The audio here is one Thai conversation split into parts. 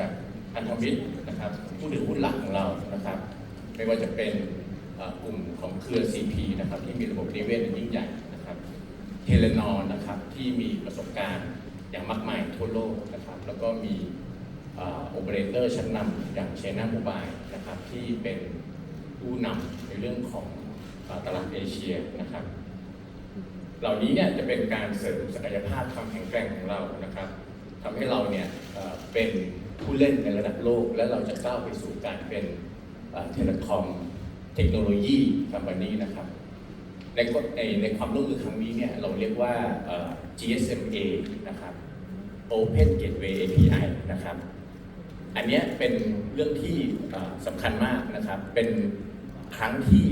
จากพันธมิตรนะครับผู้ถือหุ้นหลักของเรานะครับ ไม่ว่าจะเป็นกลุ่มของเครือ CP นะครับที่มีระบบนิเวศอันยิ่งใหญ่นะครับเทเลนอนะครับที่มีประสบการณ์อย่างมากมายทั่วโลกนะครับแล้วก็มีโอเปอเรเตอร์ชั้นนำอย่างเชน่าโมบายนะครับที่เป็นผู้นำในเรื่องของตลาดเอเชียนะครับ เหล่านี้เนี่ยจะเป็นการเสริมศักยภาพความแข็งแกร่งของเรานะครับ ทำให้เราเนี่ยเป็นผู้เล่นในระดับโลก และเราจะก้าวไปสู่การเป็นเทเลคอมเทคโนโลยีคอมพานีนะครับในในในความร่วมมือครั้งนี้เนี่ยเราเรียกว่า GSMA นะครับ Open Gateway API นะครับ อันนี้เป็นเรื่องที่สำคัญมากนะครับ เป็นครั้งที่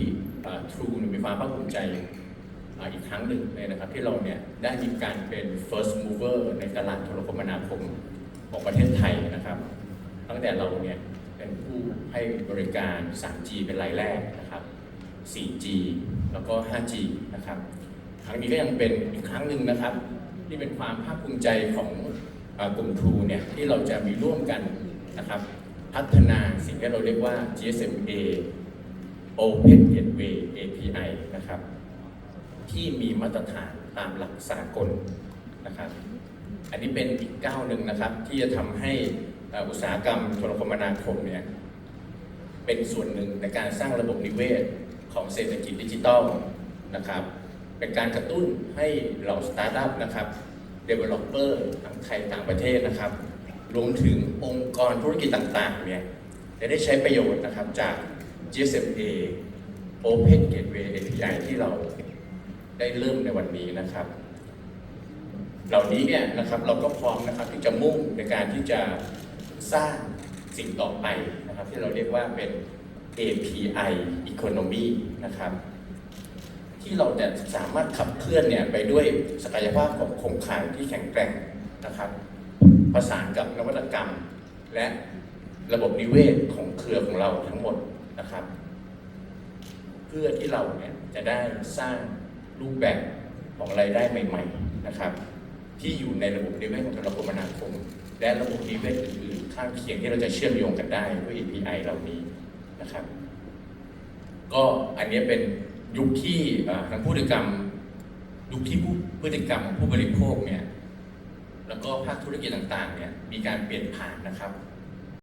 True เนี่ยมีความภาคภูมิใจ อีกครั้งหนึ่งเลยนะครับ ที่เราเนี่ยได้มีการเป็น first mover ในตลาดโทรคมนาคมของประเทศไทยนะครับ ตั้งแต่เราเนี่ยเป็นผู้ให้บริการ 3G เป็นรายแรกนะครับ 4G แล้วก็ 5G นะครับ ครั้งนี้ก็ยังเป็นอีกครั้งหนึ่งนะครับ ที่เป็นความภาคภูมิใจของอกลุ่ม True เนี่ยที่เราจะมีร่วมกันนะครับ พัฒนาสิ่งที่เราเรียกว่า GSMA Open Gateway API นะครับ ที่มีมาตรฐานตามหลักสากลนะครับ อันนี้เป็นอีกก้าวหนึ่งนะครับ ที่จะทำให้อุตสาหกรรมโทรคมนาคมเนี่ยเป็นส่วนหนึ่งในการสร้างระบบนิเวศของเศรษฐกิจดิจิทัลนะครับ เป็นการกระตุ้นให้เหล่าสตาร์ทอัพนะครับ developer ทั้งไทยต่างประเทศนะครับ รวมถึงองค์กรธุรกิจต่างๆเนี่ยจะได้ใช้ประโยชน์นะครับจาก GSMA Open Gateway API ที่เรา ได้เริ่มในวันนี้นะครับ เหล่านี้เนี่ยนะครับเราก็พร้อมนะครับที่จะมุ่งในการที่จะสร้างสิ่งต่อไปนะครับ ที่เราเรียกว่าเป็น API Economy นะครับ ที่เราจะสามารถขับเคลื่อนเนี่ยไปด้วยศักยภาพของโครงข่ายที่แข็งแกร่งนะครับประสานกับนวัตกรรม และระบบนิเวศของเครือของเราทั้งหมดนะครับ เพื่อที่เราเนี่ยจะได้สร้าง รูปแบบของรายได้ใหม่ ๆ นะครับ ที่อยู่ในระบบนิเวศของโทรคมนาคม และระบบนิเวศอื่นๆข้างเคียงที่เราจะเชื่อมโยงกันได้ด้วย API เหล่านี้นะครับ ก็อันนี้เป็นยุคที่ทางผู้พฤติกรรมยุคที่ผู้พฤติกรรมของผู้บริโภคเนี่ยแล้วก็ภาคธุรกิจต่างๆเนี่ยมีการเปลี่ยนผ่านนะครับ